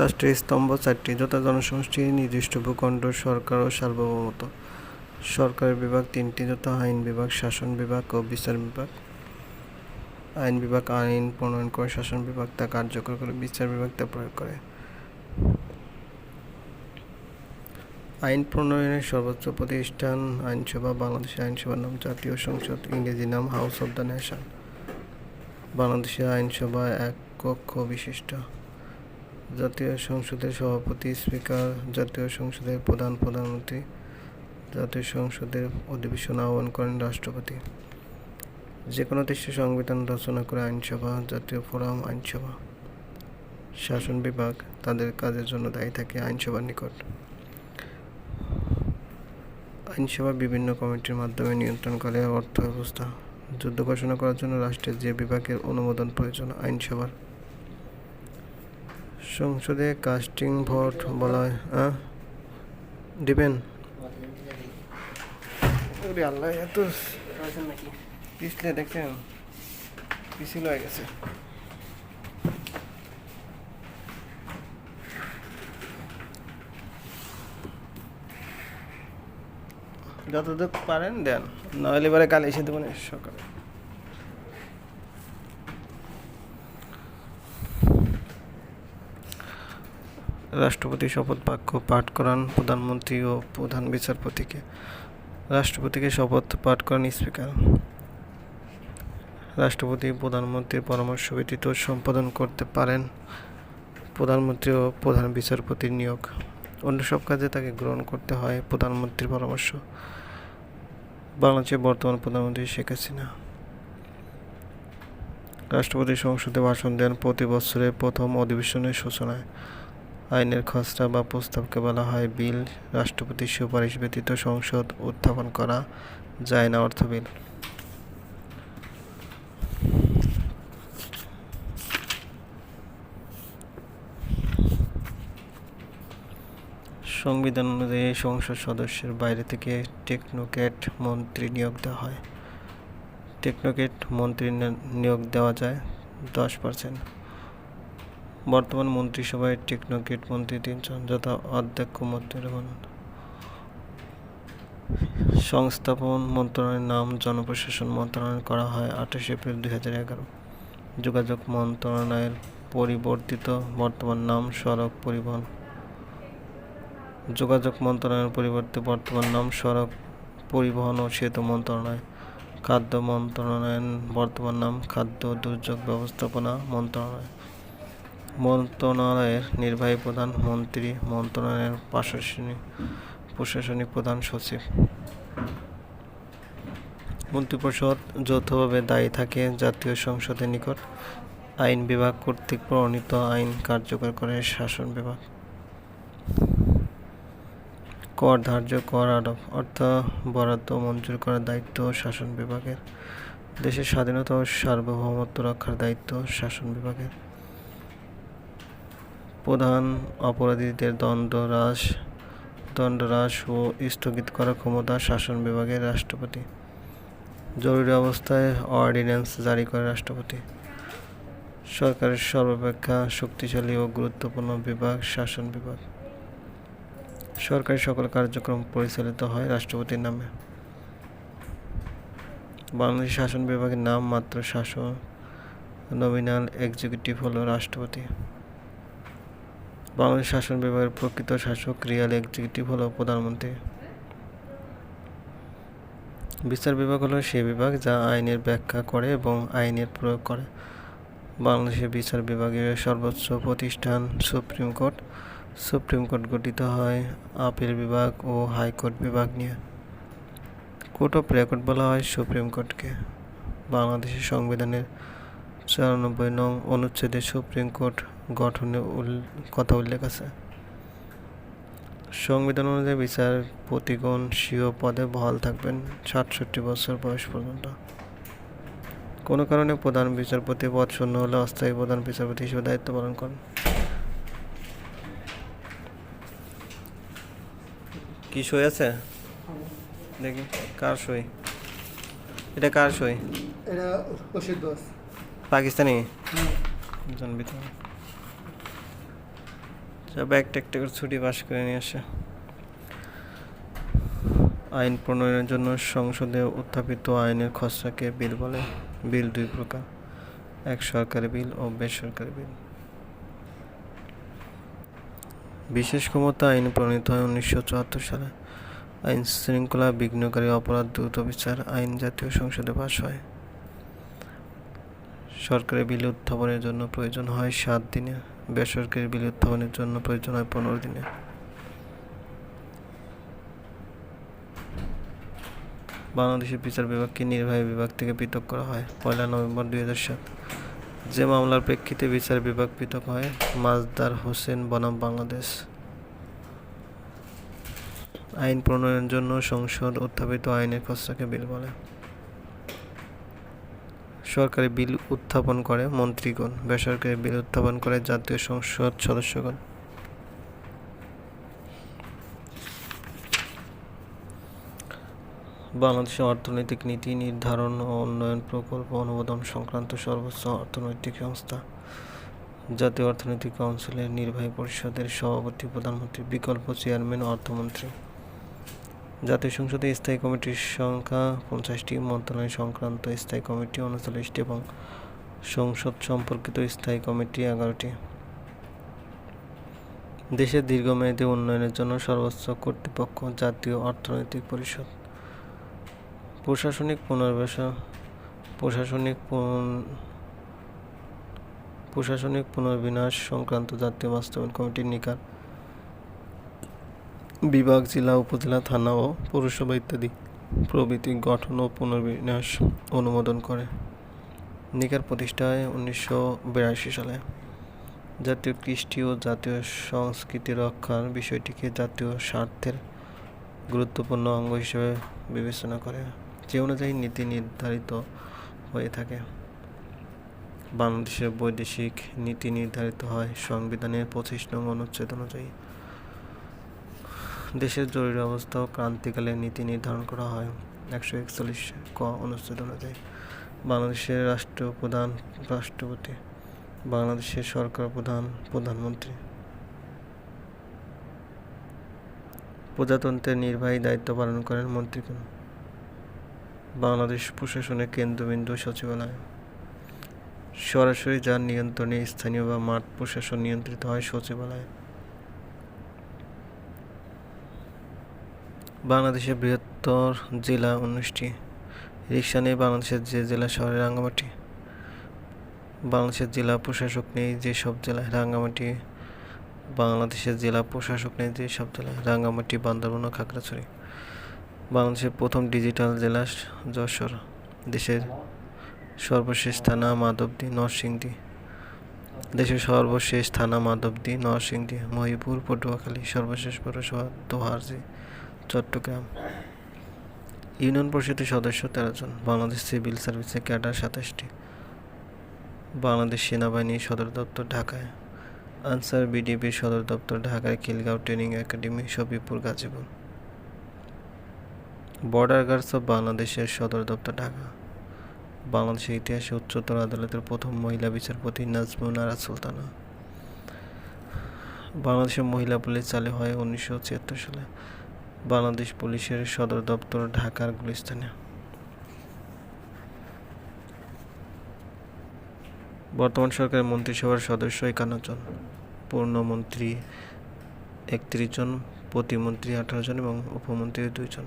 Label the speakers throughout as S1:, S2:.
S1: রাষ্ট্রের স্তম্ভ চারটি যথা জনসমষ্টি নির্দিষ্ট ভূখণ্ড সরকার ও সার্বভৌমত্ব সরকার বিভাগ তিনটি যথা আইন বিভাগ শাসন বিভাগ ও বিচার বিভাগ আইন বিভাগ আইন প্রণয়ন করে শাসন বিভাগ তা কার্যকর করে বিচার বিভাগ তা প্রয়োগ করে আইন প্রণয়নের সর্বোচ্চ প্রতিষ্ঠান আইনসভা বাংলাদেশের আইনসভার নাম জাতীয় সংসদ ইংরেজি নাম হাউস অব দ্য নেশন বাংলাদেশের আইনসভা এক কক্ষ বিশিষ্ট জাতীয় সংসদের সভাপতি স্পিকার জাতীয় সংসদের প্রধান প্রধানমন্ত্রী জাতীয় সংসদের অধিবেশন আহ্বান করেন রাষ্ট্রপতি যে কোনো দেশে সংবিধান রচনা করে আইনসভা জাতীয় ফোরাম আইনসভা শাসন বিভাগ তাদের কাজের জন্য দায়ী থাকে আইনসভার নিকট আইনসভা বিভিন্ন কমিটির মাধ্যমে নিয়ন্ত্রণ করে অর্থ ব্যবস্থা যুদ্ধ ঘোষণা করার জন্য রাষ্ট্রের যে বিভাগের অনুমোদন প্রয়োজন আইনসভার সংসদে কাস্টিং ভোট বলা হয় হ্যাঁ দিবেন আল্লাহ এত পিছলে দেখছেন পিছিল হয়ে গেছে যতটুকু পারেন দেন নাহলে এবারে কাল এসে দেবেন সকালে রাষ্ট্রপতি শপথ বাক্য পাঠ করান প্রধানমন্ত্রী ও প্রধান বিচারপতিকে রাষ্ট্রপতিকে শপথ পাঠ করান স্পিকার রাষ্ট্রপতি প্রধানমন্ত্রীর পরামর্শ ব্যতীত সম্পাদন করতে পারেন প্রধানমন্ত্রী ও প্রধান বিচারপতির নিয়োগ অন্য সব কাজে তাকে গ্রহণ করতে হয় প্রধানমন্ত্রীর পরামর্শ বাংলাদেশের বর্তমান প্রধানমন্ত্রী শেখ হাসিনা রাষ্ট্রপতি সংসদে ভাষণ দেন প্রতি বছরের প্রথম অধিবেশনের সূচনায় আইনের খসড়া বা প্রস্তাবকে বলা হয় বিল রাষ্ট্রপতির সুপারিশ ব্যতীত সংসদ উত্থাপন করা যায় না অর্থ বিল সংবিধান অনুযায়ী সংসদ সদস্যের বাইরে থেকে টেকনোকেট মন্ত্রী নিয়োগ দেওয়া হয় টেকনোকেট মন্ত্রী নিয়োগ দেওয়া যায় দশ পার্সেন্ট বর্তমান মন্ত্রিসভায় টেকনোক্রেট মন্ত্রী চন যথা অধ্যক্ষ মন্ত্রী সংস্থাপন মন্ত্রণালয়ের নাম জনপ্রশাসন মন্ত্রণালয় করা হয় আঠাশে এপ্রিল দুই হাজার এগারো যোগাযোগ মন্ত্রণালয়ের পরিবর্তিত বর্তমান নাম সড়ক পরিবহন যোগাযোগ মন্ত্রণালয়ের পরিবর্তে বর্তমান নাম সড়ক পরিবহন ও সেতু মন্ত্রণালয় খাদ্য মন্ত্রণালয়ের বর্তমান নাম খাদ্য দুর্যোগ ব্যবস্থাপনা মন্ত্রণালয় মন্ত্রণালয়ের নির্বাহী প্রধান মন্ত্রী মন্ত্রণালয়ের প্রশাসনিক প্রশাসনিক প্রধান সচিব মন্ত্রিপরিষদ যৌথভাবে দায়ী থাকে জাতীয় সংসদের নিকট আইন বিভাগ কর্তৃক প্রণীত আইন কার্যকর করে শাসন বিভাগ কর ধার্য কর আরোপ অর্থ বরাদ্দ মঞ্জুর করার দায়িত্ব শাসন বিভাগের দেশের স্বাধীনতা ও সার্বভৌমত্ব রক্ষার দায়িত্ব শাসন বিভাগের প্রধান অপরাধীদের দণ্ড হ্রাস দণ্ড হ্রাস ও স্থগিত করার ক্ষমতা শাসন বিভাগের রাষ্ট্রপতি জরুরি অবস্থায় অর্ডিন্যান্স জারি করে রাষ্ট্রপতি সরকারের সর্বাপেক্ষা শক্তিশালী ও গুরুত্বপূর্ণ বিভাগ শাসন বিভাগ সরকারি সকল কার্যক্রম পরিচালিত হয় রাষ্ট্রপতির নামে বাংলাদেশ শাসন বিভাগের নাম মাত্র শাসন নমিনাল এক্সিকিউটিভ হল রাষ্ট্রপতি বাংলাদেশ শাসন বিভাগের প্রকৃত শাসক রিয়াল এক্সিকিউটিভ হল প্রধানমন্ত্রী বিচার বিভাগ হলো সেই বিভাগ যা আইনের ব্যাখ্যা করে এবং আইনের প্রয়োগ করে বাংলাদেশের বিচার বিভাগের সর্বোচ্চ প্রতিষ্ঠান সুপ্রিম কোর্ট সুপ্রিম কোর্ট গঠিত হয় আপিল বিভাগ ও হাইকোর্ট বিভাগ নিয়ে কোর্ট অফ রেকর্ড বলা হয় সুপ্রিম কোর্টকে বাংলাদেশের সংবিধানের চুরানব্বই নং অনুচ্ছেদে সুপ্রিম কোর্ট গঠনে কথা উল্লেখ আছে সংবিধান অনুযায়ী বিচারপতিগণ স্বীয় পদে বহাল থাকবেন সাতষট্টি বছর বয়স পর্যন্ত কোনো কারণে প্রধান বিচারপতি পদ শূন্য হলে অস্থায়ী প্রধান বিচারপতি হিসেবে দায়িত্ব পালন করেন কি সই আছে দেখি কার সই এটা কার সই এটা অসিত দাস পাকিস্তানি জানবি তো সব একটা একটা করে ছুটি পাশ করে নিয়ে আসে আইন প্রণয়নের জন্য সংসদে উত্থাপিত আইনের খসড়াকে বিল বলে বিল দুই প্রকার এক সরকারি বিল ও বেসরকারি বিল বিশেষ ক্ষমতা আইন প্রণীত হয় উনিশশো চুয়াত্তর সালে আইন শৃঙ্খলা বিঘ্নকারী অপরাধ দ্রুত বিচার আইন জাতীয় সংসদে পাশ হয় সরকারি বিল উত্থাপনের জন্য প্রয়োজন হয় সাত দিনে বেসরকারি বিল উত্থাপনের জন্য প্রয়োজন হয় পনেরো দিনে বাংলাদেশের বিচার বিভাগকে নির্বাহী বিভাগ থেকে পৃথক করা হয় পয়লা নভেম্বর দুই হাজার সাত যে মামলার প্রেক্ষিতে বিচার বিভাগ পৃথক হয় মাজদার হোসেন বনাম বাংলাদেশ আইন প্রণয়নের জন্য সংসদ উত্থাপিত আইনের খসড়াকে বিল বলে সরকারি বিল উত্থাপন করে মন্ত্রীগণ বেসরকারি বিল উত্থাপন করে জাতীয় সংসদ সদস্যগণ বাংলাদেশের অর্থনৈতিক নীতি নির্ধারণ ও উন্নয়ন প্রকল্প অনুমোদন সংক্রান্ত সর্বোচ্চ অর্থনৈতিক সংস্থা জাতীয় অর্থনৈতিক কাউন্সিলের নির্বাহী পরিষদের সভাপতি প্রধানমন্ত্রী বিকল্প চেয়ারম্যান অর্থমন্ত্রী জাতীয় সংসদে স্থায়ী কমিটির সংখ্যা পঞ্চাশটি মন্ত্রণালয় সংক্রান্ত স্থায়ী কমিটি উনচল্লিশটি এবং সংসদ সম্পর্কিত স্থায়ী কমিটি এগারোটি দেশের দীর্ঘমেয়াদী উন্নয়নের জন্য সর্বোচ্চ কর্তৃপক্ষ জাতীয় অর্থনৈতিক পরিষদ প্রশাসনিক পুনর্বাসন প্রশাসনিক প্রশাসনিক পুনর্বিন্যাস সংক্রান্ত জাতীয় বাস্তবায়ন কমিটির নিকার বিভাগ জেলা উপজেলা থানা ও পৌরসভা ইত্যাদি প্রভৃতি গঠন ও পুনর্বিন্যাস অনুমোদন করে নিকার প্রতিষ্ঠায় উনিশশো সালে জাতীয় কৃষ্টি ও জাতীয় সংস্কৃতি রক্ষার বিষয়টিকে জাতীয় স্বার্থের গুরুত্বপূর্ণ অঙ্গ হিসেবে বিবেচনা করে যে অনুযায়ী নীতি নির্ধারিত হয়ে থাকে বাংলাদেশের বৈদেশিক নীতি নির্ধারিত হয় সংবিধানের পঁচিশ নং অনুচ্ছেদ অনুযায়ী দেশের জরুরি অবস্থা ও ক্রান্তিকালে নীতি নির্ধারণ করা হয় একশো একচল্লিশ ক অনুচ্ছেদ অনুযায়ী বাংলাদেশের রাষ্ট্রপ্রধান রাষ্ট্রপতি বাংলাদেশের সরকার প্রধান প্রধানমন্ত্রী প্রজাতন্ত্রের নির্বাহী দায়িত্ব পালন করেন মন্ত্রীগণ বাংলাদেশ প্রশাসনের কেন্দ্রবিন্দু সচিবালয় সরাসরি যার নিয়ন্ত্রণে স্থানীয় বা মাঠ প্রশাসন নিয়ন্ত্রিত হয় সচিবালয় বাংলাদেশের বৃহত্তর জেলা উনিশটি রিক্সা নেই বাংলাদেশের যে জেলা শহরে রাঙ্গামাটি বাংলাদেশের জেলা প্রশাসক নেই যেসব জেলায় রাঙ্গামাটি বাংলাদেশের জেলা প্রশাসক নেই যেসব জেলায় রাঙ্গামাটি বান্দরবান ও খাগড়াছড়ি বাংলাদেশের প্রথম ডিজিটাল জেলা যশোর দেশের সর্বশেষ থানা মাধবদী নরসিংদী দেশের সর্বশেষ থানা মাধবদি নরসিংদী মহিপুর পটুয়াখালী সর্বশেষ পৌরসভা দোহারজি চট্টগ্রাম ইউনিয়ন পরিষদের সদস্য তেরো জন বাংলাদেশ সিভিল সার্ভিসের ক্যাডার সাতাশটি বাংলাদেশ সেনাবাহিনী সদর দপ্তর ঢাকায় আনসার বিডিপির সদর দপ্তর ঢাকায় Khilgaon training academy Shafipur Gazipur border guards of বাংলাদেশের সদর দপ্তর ঢাকা বাংলাদেশের ইতিহাসে উচ্চতর আদালতের প্রথম মহিলা বিচারপতি নাজমুনারা সুলতানা বাংলাদেশের মহিলা পুলিশ চালু হয় উনিশশো সালে বাংলাদেশ পুলিশের সদর দপ্তর ঢাকার গুলিস্তানে বর্তমান সরকারের মন্ত্রিসভার সদস্য একান্ন জন পূর্ণমন্ত্রী একত্রিশ জন প্রতিমন্ত্রী আঠারো জন এবং উপমন্ত্রী দুইজন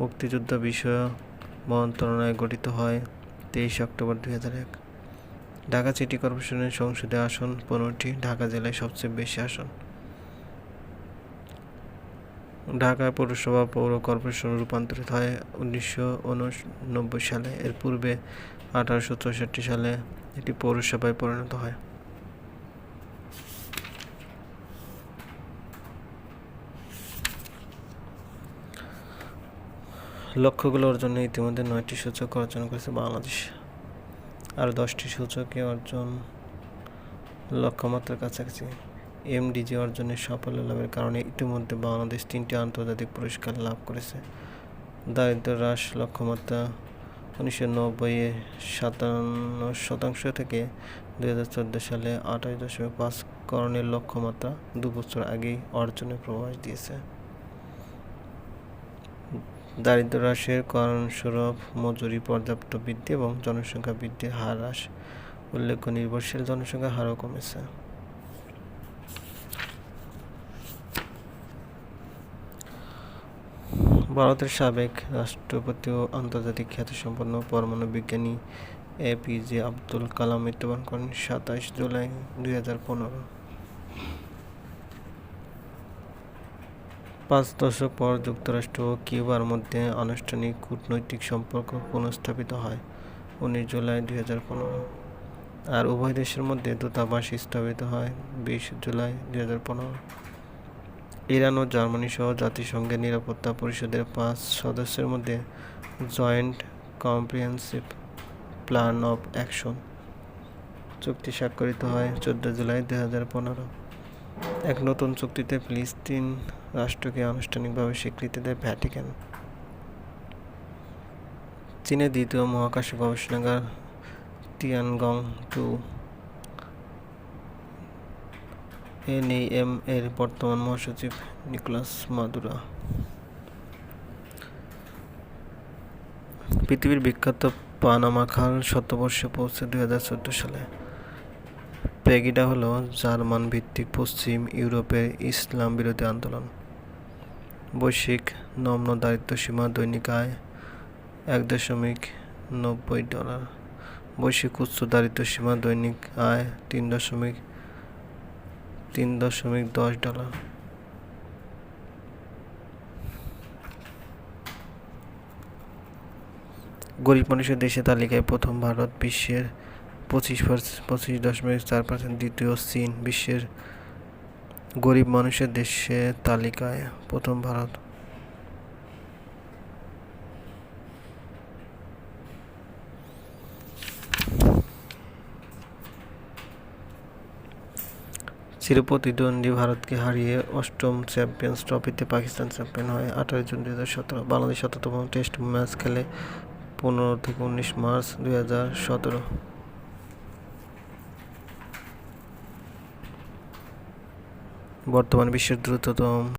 S1: মুক্তিযুদ্ধ বিষয়ক মন্ত্রণালয় গঠিত হয় তেইশ অক্টোবর দুই হাজার এক ঢাকা সিটি কর্পোরেশনের সংসদে আসন পনেরোটি ঢাকা জেলায় সবচেয়ে বেশি আসন ঢাকা পৌরসভা পৌর কর্পোরেশন রূপান্তরিত হয় উনিশশো সালে এর পূর্বে আঠারোশো চৌষট্টি সালে এটি পৌরসভায় পরিণত হয় লক্ষ্যগুলো অর্জনে ইতিমধ্যে নয়টি সূচক অর্জন করেছে বাংলাদেশ আর দশটি সূচকে অর্জন লক্ষ্যমাত্রার কাছাকাছি এমডিজি অর্জনের সাফল্য লাভের কারণে ইতিমধ্যে বাংলাদেশ তিনটি আন্তর্জাতিক পুরস্কার লাভ করেছে দারিদ্র হ্রাস লক্ষ্যমাত্রা উনিশশো সাতান্ন শতাংশ থেকে দু সালে আঠাশ দশমিক পাঁচ করণের লক্ষ্যমাত্রা দু বছর আগেই অর্জনে প্রভাস দিয়েছে দারিদ্র হ্রাসের কারণস্বরূপ মজুরি পর্যাপ্ত বৃদ্ধি এবং জনসংখ্যা বৃদ্ধির হার হ্রাস উল্লেখ্য নির্ভরশীল জনসংখ্যা হারও কমেছে ভারতের সাবেক রাষ্ট্রপতি ও আন্তর্জাতিক খ্যাতিসম্পন্ন পরমাণু বিজ্ঞানী A P J Abdul Kalam মৃত্যুবরণ করেন সাতাশ জুলাই দুই হাজার পনেরো পাঁচ দশক পর যুক্তরাষ্ট্র ও কিউবার মধ্যে আনুষ্ঠানিক কূটনৈতিক সম্পর্ক পুনঃস্থাপিত হয় উনিশ জুলাই দুই হাজার পনেরো আর উভয় দেশের মধ্যে দূতাবাস স্থাপিত হয় বিশ জুলাই দুই হাজার পনেরো ইরান ও জার্মানি সহ জাতিসংঘের নিরাপত্তা পরিষদের পাঁচ সদস্যের মধ্যে joint comprehensive plan of action চুক্তি স্বাক্ষরিত হয় চোদ্দ জুলাই দু হাজার পনেরো এক নতুন চুক্তিতে ফিলিস্তিন রাষ্ট্রকে আনুষ্ঠানিকভাবে স্বীকৃতি দেয় ভ্যাটিকান চীনের দ্বিতীয় মহাকাশ গবেষণাগার টিয়ানগং টু এনএএম এর বর্তমান মহাসচিব নিকলাস মাদুরা পৃথিবীর বিখ্যাত পানামা খাল শতবর্ষে পৌঁছে দুই সালে প্যাগিডা হলো জার্মান ভিত্তিক পশ্চিম ইউরোপের ইসলাম বিরোধী আন্দোলন বৈশ্বিক নম্ন দারিদ্র সীমা দৈনিক আয় এক দশমিক নব্বই ডলার বৈশ্বিক উচ্চ দারিদ্র সীমা দৈনিক আয় তিন দশমিক তিন দশমিক দশ ডলার গরিব মানুষের দেশের তালিকায় প্রথম ভারত বিশ্বের পঁচিশ পঁচিশ দশমিক চার পার্সেন্ট দ্বিতীয় চীন বিশ্বের গরিব মানুষের দেশে তালিকায় প্রথম ভারত চিরপ্রতিদ্বন্দ্বী প্রতিদ্বন্দ্বী ভারতকে হারিয়ে অষ্টম চ্যাম্পিয়ন্স ট্রফিতে পাকিস্তান চ্যাম্পিয়ন হয় আঠারো জুন দুই হাজার সতেরো বাংলাদেশ শততম টেস্ট ম্যাচ খেলে পনেরো থেকে উনিশ মার্চ দুই হাজার সতেরো বর্তমান বিশ্বের দ্রুততম